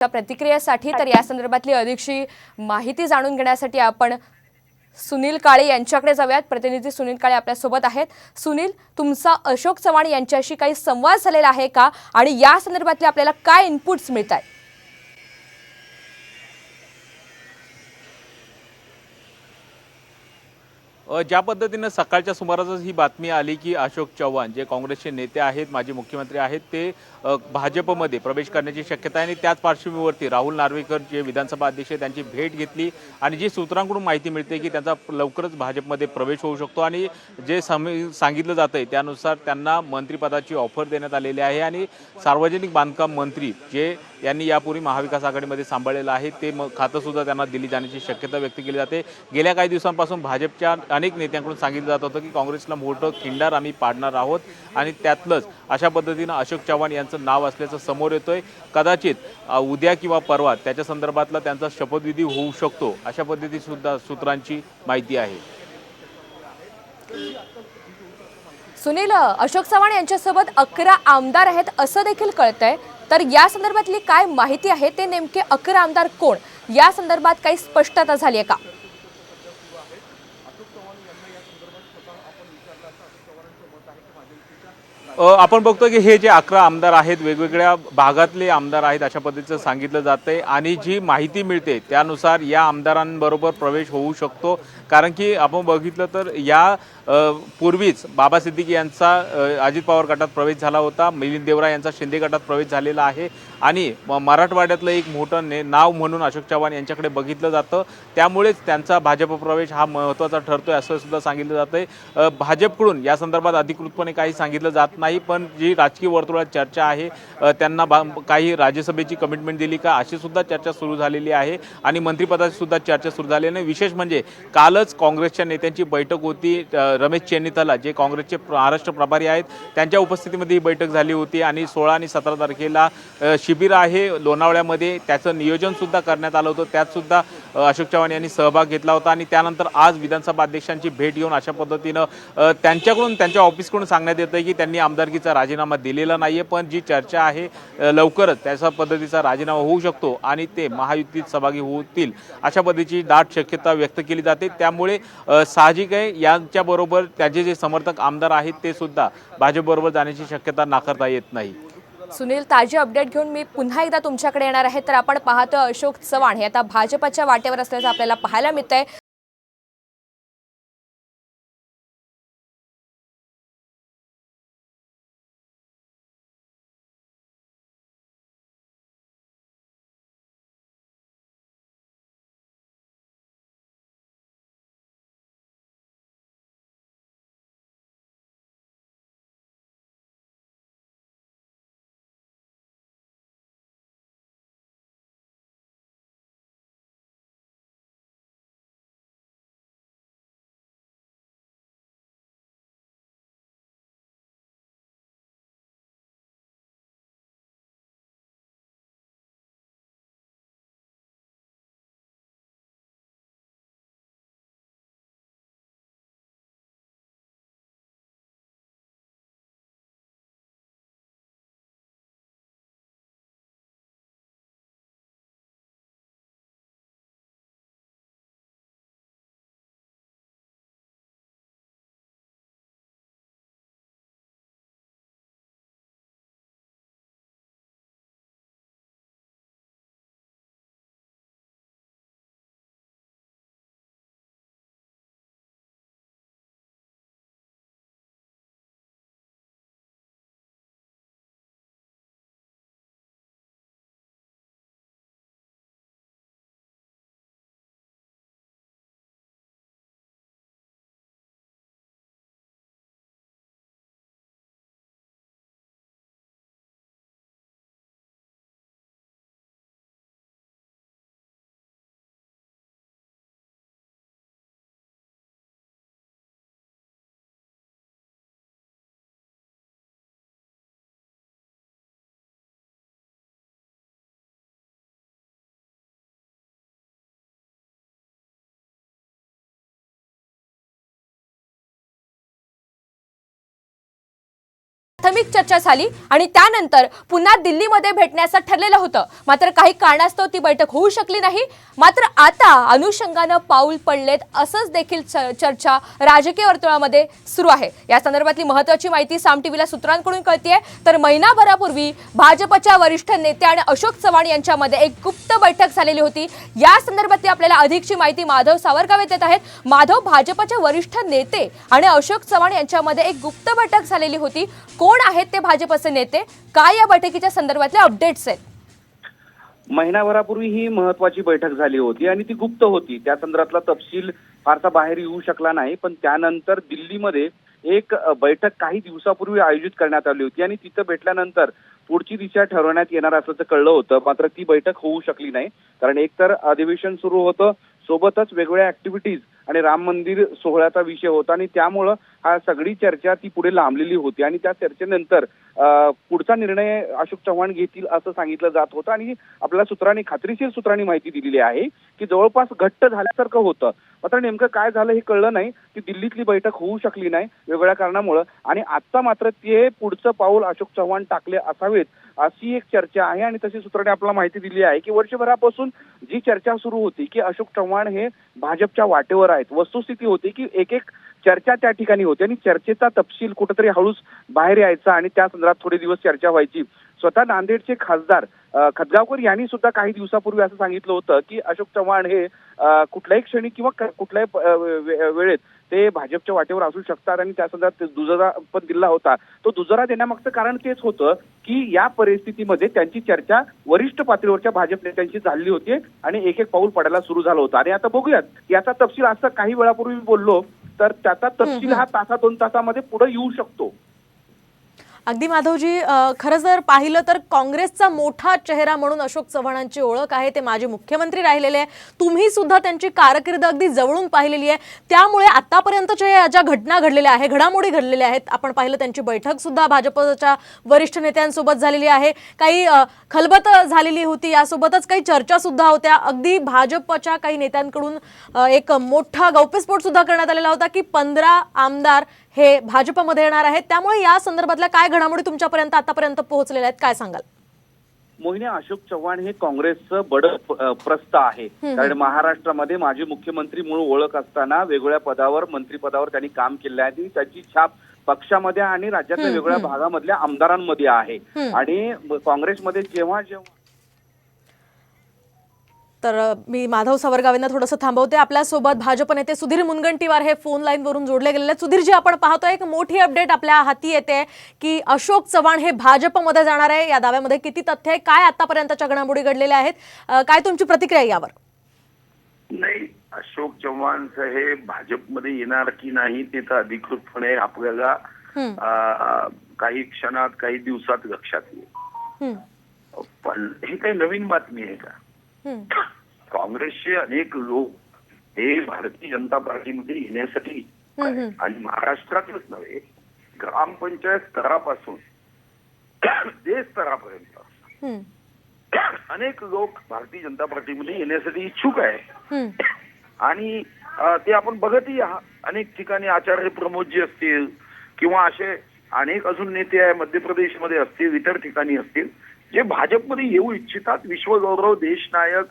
त्या प्रतिक्रियेसाठी तर या संदर्भातली अधिकशी माहिती जाणून घेण्यासाठी आपण सुनील काळे यांच्याकडे जाऊयात. प्रतिनिधी सुनील काळे आपल्यासोबत आहेत. सुनील तुमचा अशोक चव्हाण यांच्याशी काही संवाद झालेला आहे का? आणि या संदर्भातले आपल्याला काय इनपुट्स मिळत आहेत ज्या पद्धतीनं सकाळच्या सुमारासच ही बातमी आली की अशोक चव्हाण जे काँग्रेसचे नेते आहेत माजी मुख्यमंत्री आहेत ते भाजपमध्ये प्रवेश करण्याची शक्यता आहे आणि त्याच पार्श्वभूमीवरती राहुल नार्वेकर जे विधानसभा अध्यक्ष त्यांची भेट घेतली आणि जी सूत्रांकडून माहिती मिळते की त्यांचा लवकरच भाजपमध्ये प्रवेश होऊ शकतो आणि जे सम- सांगितलं जातं आहे त्यानुसार त्यांना मंत्रिपदाची ऑफर देण्यात आलेली आहे आणि सार्वजनिक बांधकाम मंत्री जे यांनी यापूर्वी महाविकास आघाडीमध्ये सांभाळलेलं आहे. ते मग खातंसुद्धा त्यांना दिली जाण्याची शक्यता व्यक्त केली जाते. गेल्या काही दिवसांपासून भाजपच्या अनेक नेत्यांकडून सांगितलं जात होतं की काँग्रेसला मोठं खिंडार आम्ही पाडणार आहोत आणि त्यातलंच अशा पद्धतीनं अशोक चव्हाण यांचं नाव असल्याचं समोर येतोय. कदाचित उद्या किंवा परवा त्याच्या संदर्भातला त्यांचा शपथविधी होऊ शकतो अशा पद्धतीसुद्धा सूत्रांची माहिती आहे. सुनील अशोक चव्हाण यांच्यासोबत अकरा आमदार आहेत असं देखील कळतंय. तर या संदर्भातली काय माहिती आहे ते नेमके अकरा आमदार कोण? या संदर्भात काही स्पष्टता झाली आहे का? आपण बघतो की हे जे अकरा आमदार आहेत वेगवेगळ्या भागातले आमदार आहेत अशा पद्धतीचं सांगितलं जातंय. आणि जी माहिती मिळते त्यानुसार या आमदारांबरोबर प्रवेश होऊ शकतो. कारण की आपण बघितलं तर या पूर्वीच बाबा सिद्दीकी यांचा अजित पवार गटात प्रवेश झाला होता मिलिंद देवरा यांचा शिंदे गटात प्रवेश झालेला आहे आणि म- मराठवाड्यातलं एक मोठं ने नाव म्हणून अशोक चव्हाण यांच्याकडे बघितलं जातं. त्यामुळेच त्यांचा भाजप प्रवेश हा महत्त्वाचा ठरतोय असं सुद्धा सांगितलं जातं आहे भाजपकडून या संदर्भात अधिकृतपणे काही सांगितलं जात नाही पण जी राजकीय वर्तुळात चर्चा आहे त्यांना बा काही राज्यसभेची कमिटमेंट दिली का अशी सुद्धा चर्चा सुरू झालेली आहे आणि मंत्रिपदाची सुद्धा चर्चा सुरू झालेली आहे. विशेष म्हणजे काल कालच काँग्रेसच्या नेत्यांची बैठक होती रमेश चेन्निथला जे काँग्रेसचे महाराष्ट्र प्रभारी आहेत. त्यांच्या उपस्थितीमध्ये ही बैठक झाली होती आणि सोळा आणि सतरा तारखेला शिबिर आहे लोणावळ्यामध्ये. त्याचं नियोजन सुद्धा करण्यात आलं होतं. त्यात सुद्धा अशोक चव्हाण यांनी सहभाग घेतला होता आणि त्यानंतर आज विधानसभा अध्यक्षांची भेट घेऊन अशा पद्धतीनं त्यांच्याकडून त्यांच्या ऑफिसकडून सांगण्यात येतं की त्यांनी आमदारकीचा राजीनामा दिलेला नाही आहे पण जी चर्चा आहे लवकरच त्याच्या पद्धतीचा राजीनामा होऊ शकतो आणि ते महायुतीत सहभागी होतील अशा पद्धतीची दाट शक्यता व्यक्त केली जाते. त्यामुळे साहजिक आहे. यांच्याबरोबर त्याचे जे समर्थक आमदार आहेत ते सुद्धा भाजपबरोबर जाण्याची शक्यता नाकारता येत नाही. सुनील ताजी अपडेट घेऊन मी पुन्हा एकदा तुमच्याकडे येणार आहे. तर आपण पाहतो अशोक चव्हाण हे आता भाजपच्या वाटेवर असल्याचं आपल्याला पाहायला मिळतंय. प्राथमिक चर्चा झाली आणि त्यानंतर पुन्हा दिल्लीमध्ये भेटण्याचं ठरलेलं होतं. मात्र काही कारणास्तव ती बैठक होऊ शकली नाही. मात्र आता अनुषंगानं पाऊल पडलेत असंच देखील च- चर्चा राजकीय वर्तुळामध्ये सुरू आहे. या संदर्भातली महत्वाची माहिती साम टीव्हीला सूत्रांकडून कळतीये. तर महिनाभरापूर्वी भाजपच्या वरिष्ठ नेते आणि अशोक चव्हाण यांच्यामध्ये एक गुप्त बैठक झालेली होती. या संदर्भातली आपल्याला अधिकची माहिती माधव सावरगावे देत आहेत. माधव भाजपचे वरिष्ठ नेते आणि अशोक चव्हाण यांच्यामध्ये एक गुप्त बैठक झालेली होती. कोण कोण आहेत ते भाजपचे नेते? काय या बैठकीच्या संदर्भातले अपडेट्स आहेत? महिनाभरापूर्वी ही महत्वाची बैठक झाली होती आणि ती गुप्त होती. त्या संदर्भातला तपशील फारसा बाहेर येऊ शकला नाही पण त्यानंतर दिल्लीमध्ये एक बैठक काही दिवसापूर्वी आयोजित करण्यात आली होती आणि तिथं भेटल्यानंतर पुढची दिशा ठरवण्यात येणार असल्याचं कळलं होतं. मात्र ती बैठक होऊ शकली नाही. कारण एकतर अधिवेशन सुरू होतं सोबतच वेगवेगळ्या ऍक्टिव्हिटीज आणि राम मंदिर सोहळ्याचा विषय होता आणि त्यामुळं हा सगळी चर्चा ती पुढे लांबलेली होती. आणि त्या चर्चेनंतर पुढचा निर्णय अशोक चव्हाण घेतील असं सांगितलं जात होतं. आणि आपल्याला सूत्रांनी खात्रीशीर सूत्रांनी माहिती दिलेली आहे की जवळपास घट्ट झाल्यासारखं होतं. मात्र नेमकं काय झालं हे कळलं नाही. की दिल्लीतली बैठक होऊ शकली नाही वेगळ्या कारणामुळं. आणि आता मात्र ते पुढचं पाऊल अशोक चव्हाण टाकले असावेत अशी एक चर्चा आहे. आणि तशी सूत्रांनी आपल्याला माहिती दिली आहे की वर्षभरापासून जी चर्चा सुरू होती की अशोक चव्हाण हे भाजपच्या वाटेवर आहेत. वस्तुस्थिती होती की एक एक चर्चा त्या ठिकाणी होती आणि चर्चेचा तपशील कुठेतरी हळूच बाहेर यायचा आणि त्या संदर्भात थोडे दिवस चर्चा व्हायची. स्वतः नांदेडचे खासदार खदगावकर यांनी सुद्धा काही दिवसापूर्वी असं सांगितलं होतं की अशोक चव्हाण हे कुठल्याही क्षणी किंवा कुठल्याही वेळेत ते भाजपच्या वाटेवर असू शकतात आणि त्या संदर्भात दुजोरा पण दिला होता. तो दुजोरा देण्यामागचं कारण तेच होतं की या परिस्थितीमध्ये त्यांची चर्चा वरिष्ठ पातळीवरच्या भाजप नेत्यांशी झालेली होती आणि एक एक पाऊल पडायला सुरू झालं होतं. आणि आता बघूयात याचा तपशील असं काही वेळापूर्वी बोललो तर त्याचा तपशील हा तासा दोन तासामध्ये पुढे येऊ शकतो. अगदी माधवजी खरं जर पाहिलं तर काँग्रेसचा मोठा चेहरा म्हणून अशोक चव्हाणांची ओळख आहे ते माजी मुख्यमंत्री राहिलेले आहे. तुम्ही सुद्धा त्यांची कारकीर्द अगदी जवळून पाहिलेली आहे. त्यामुळे आतापर्यंतच्या या ज्या घटना घडलेल्या आहे घडामोडी घडलेल्या आहेत आपण पाहिलं त्यांची बैठक सुद्धा भाजपच्या वरिष्ठ नेत्यांसोबत झालेली आहे. काही खलबत झालेली होती यासोबतच काही चर्चा सुद्धा होत्या. अगदी भाजपच्या काही नेत्यांकडून एक मोठा गौप्यस्फोट सुद्धा करण्यात आलेला होता की पंधरा आमदार हे भाजपमध्ये येणार आहेत. त्यामुळे या संदर्भातल्या काय घडामोडी तुमच्यापर्यंत आतापर्यंत पोहोचलेल्या आहेत काय सांगाल? मोहिनी अशोक चव्हाण हे काँग्रेसचं बड अ, प्रस्थ आहे. कारण महाराष्ट्रामध्ये माजी मुख्यमंत्री म्हणून ओळख असताना वेगवेगळ्या पदावर मंत्रिपदावर त्यांनी काम केलं आहे. आणि त्याची छाप पक्षामध्ये आणि राज्यातल्या वेगवेगळ्या भागामधल्या आमदारांमध्ये आहे. आणि काँग्रेसमध्ये जेव्हा जेव्हा तर मी माधव सावरगावेंना थोडंसं थांबवते. आपल्यासोबत भाजप नेते सुधीर मुनगंटीवार हे फोन लाईनवरून जोडले गेलेले सुधीरजी आपण पाहतोय एक मोठी अपडेट आपल्या हाती येते की अशोक चव्हाण हे भाजपमध्ये जाणार आहे. या दाव्यामध्ये किती तथ्य आहे? काय आतापर्यंतच्या घडामोडी घडलेल्या आहेत? काय तुमची प्रतिक्रिया यावर? नाही अशोक चव्हाणचं हे भाजपमध्ये येणार की नाही ते तर अधिकृतपणे आपल्याला काही क्षणात काही दिवसात लक्षात येईल. पण हे काही नवीन बातमी आहे का? काँग्रेसचे अनेक लोक हे भारतीय जनता पार्टीमध्ये येण्यासाठी. आणि महाराष्ट्रातच नव्हे ग्रामपंचायत स्तरापासून देश स्तरापर्यंत अनेक लोक भारतीय जनता पार्टीमध्ये येण्यासाठी इच्छुक आहे. आणि ते आपण बघतही आहात. अनेक ठिकाणी आचार्य प्रमोदजी असतील किंवा असे अनेक अजून नेते आहे मध्य प्रदेशमध्ये असतील इतर ठिकाणी असतील. जे भाजपमध्ये येऊ इच्छितात विश्वगौरव देशनायक